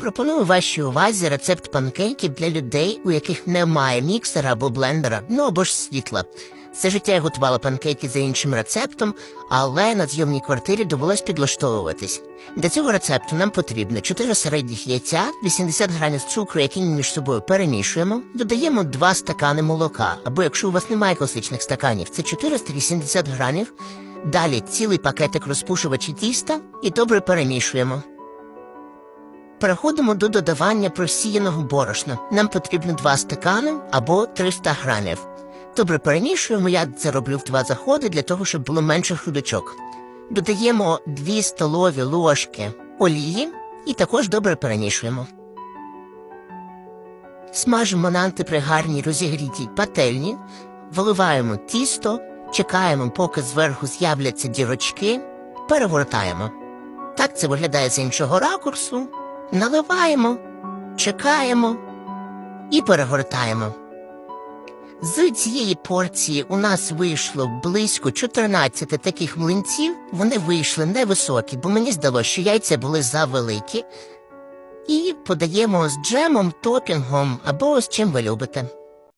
Пропоную вашій увазі рецепт панкейків для людей, у яких немає міксера або блендера, ну або ж світла. Все життя я готувала панкейки за іншим рецептом, але на зйомній квартирі довелось підлаштовуватись. Для цього рецепту нам потрібно 4 середніх яйця, 80 грамів цукру, які між собою перемішуємо, додаємо 2 стакани молока, або якщо у вас немає класичних стаканів, це 480 грамів. Далі цілий пакетик розпушувачі тіста і добре перемішуємо. Переходимо до додавання просіяного борошна. Нам потрібно 2 стакани або 300 грамів. Добре перемішуємо, я це роблю в два заходи для того, щоб було менше грудочок. Додаємо 2 столові ложки олії і також добре перемішуємо. Смажимо на антипригарній розігрітій пательні, виливаємо тісто, чекаємо, поки зверху з'являться дірочки, перегортаємо. Так це виглядає з іншого ракурсу. Наливаємо, чекаємо і перегортаємо. З цієї порції у нас вийшло близько 14 таких млинців. Вони вийшли невисокі, бо мені здалося, що яйця були завеликі. І подаємо з джемом, топінгом або з чим ви любите.